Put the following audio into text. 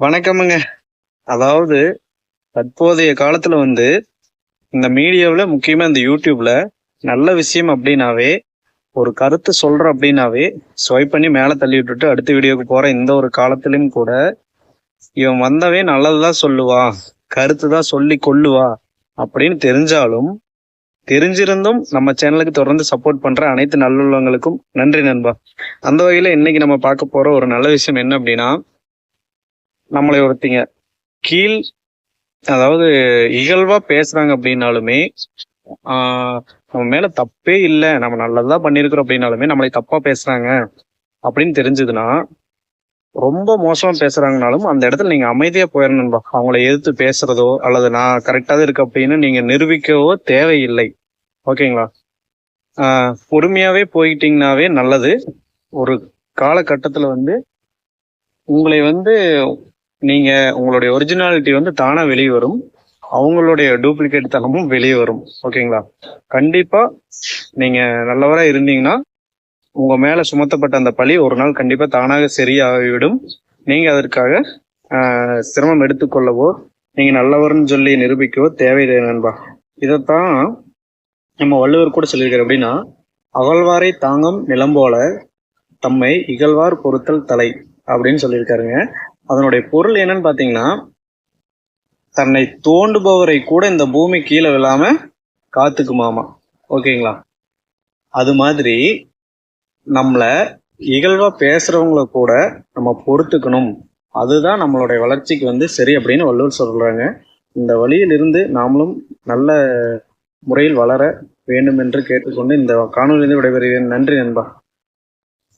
வணக்கமுங்க. அதாவது தற்போதைய காலத்துல வந்து இந்த மீடியாவில் முக்கியமாக இந்த யூடியூப்ல நல்ல விஷயம் அப்படின்னாவே ஒரு கருத்து சொல்கிற அப்படின்னாவே ஸ்வைப் பண்ணி மேலே தள்ளி விட்டுட்டு அடுத்த வீடியோக்கு போற இந்த ஒரு காலத்திலும் கூட இவன் வந்தவே நல்லதுதான் சொல்லுவா கருத்து தான் சொல்லி கொள்ளுவா அப்படின்னு தெரிஞ்சாலும் தெரிஞ்சிருந்தும் நம்ம சேனலுக்கு தொடர்ந்து சப்போர்ட் பண்ற அனைத்து நல்லுள்ளவங்களுக்கும் நன்றி நண்பா. அந்த வகையில இன்னைக்கு நம்ம பார்க்க போற ஒரு நல்ல விஷயம் என்ன அப்படின்னா நம்மளை ஒருத்திங்க. கீழ் அதாவது இகழ்வா பேசுறாங்க அப்படின்னாலுமே நம்ம மேல தப்பே இல்லை. நம்ம நல்லதா பண்ணிருக்கிறோம் அப்படின்னாலுமே நம்மளை தப்பா பேசுறாங்க அப்படின்னு தெரிஞ்சதுன்னா ரொம்ப மோசமா பேசுறாங்கனாலும் அந்த இடத்துல நீங்க அமைதியா போயிடணும்பா அவங்கள எதிர்த்து பேசுறதோ அல்லது நான் கரெக்டா தான் இருக்கு அப்படின்னு நீங்க நிரூபிக்கவோ தேவையில்லை. ஓகேங்களா? ஆஹ் பொறுமையாவே போயிட்டீங்கன்னாவே நல்லது. ஒரு காலகட்டத்துல வந்து உங்களை வந்து நீங்க உங்களுடைய ஒரிஜினாலிட்டி வந்து தானா வெளியே வரும். அவங்களுடைய டூப்ளிகேட் தனமும் வெளியே வரும். ஓகேங்களா கண்டிப்பா நீங்க நல்லவரா இருந்தீங்கன்னா உங்க மேல சுமத்தப்பட்ட அந்த பழி ஒரு நாள் கண்டிப்பா தானாக சரியாகிவிடும். நீங்க அதற்காக சிரமம் எடுத்துக்கொள்ளவோ நீங்க நல்லவர்னு சொல்லி நிரூபிக்கவோ தேவையில்லை நண்பா. இதைத்தான் நம்ம வள்ளுவர் கூட சொல்லியிருக்காரு அப்படின்னா அகழ்வாரை தாங்கும் நிலம் போல தம்மை இகழ்வார் பொறுத்தல் தலை அப்படின்னு சொல்லியிருக்காருங்க. அதனுடைய பொருள் என்னன்னு பார்த்தீங்கன்னா தன்னை தோண்டுபவரை கூட இந்த பூமி கீழே விழாம காத்துக்குமாமா. ஓகேங்களா? அது மாதிரி நம்மளை இகழ்வா பேசுறவங்கள கூட நம்ம பொறுத்துக்கணும். அதுதான் நம்மளுடைய வளர்ச்சிக்கு வந்து சரி அப்படின்னு வள்ளுவர் சொல்றாங்க. இந்த வழியிலிருந்து நாமளும் நல்ல முறையில் வளர வேண்டும் என்று கேட்டுக்கொண்டு இந்த காணொலியிலிருந்து விடைபெறுகிறேன். நன்றி நண்பா.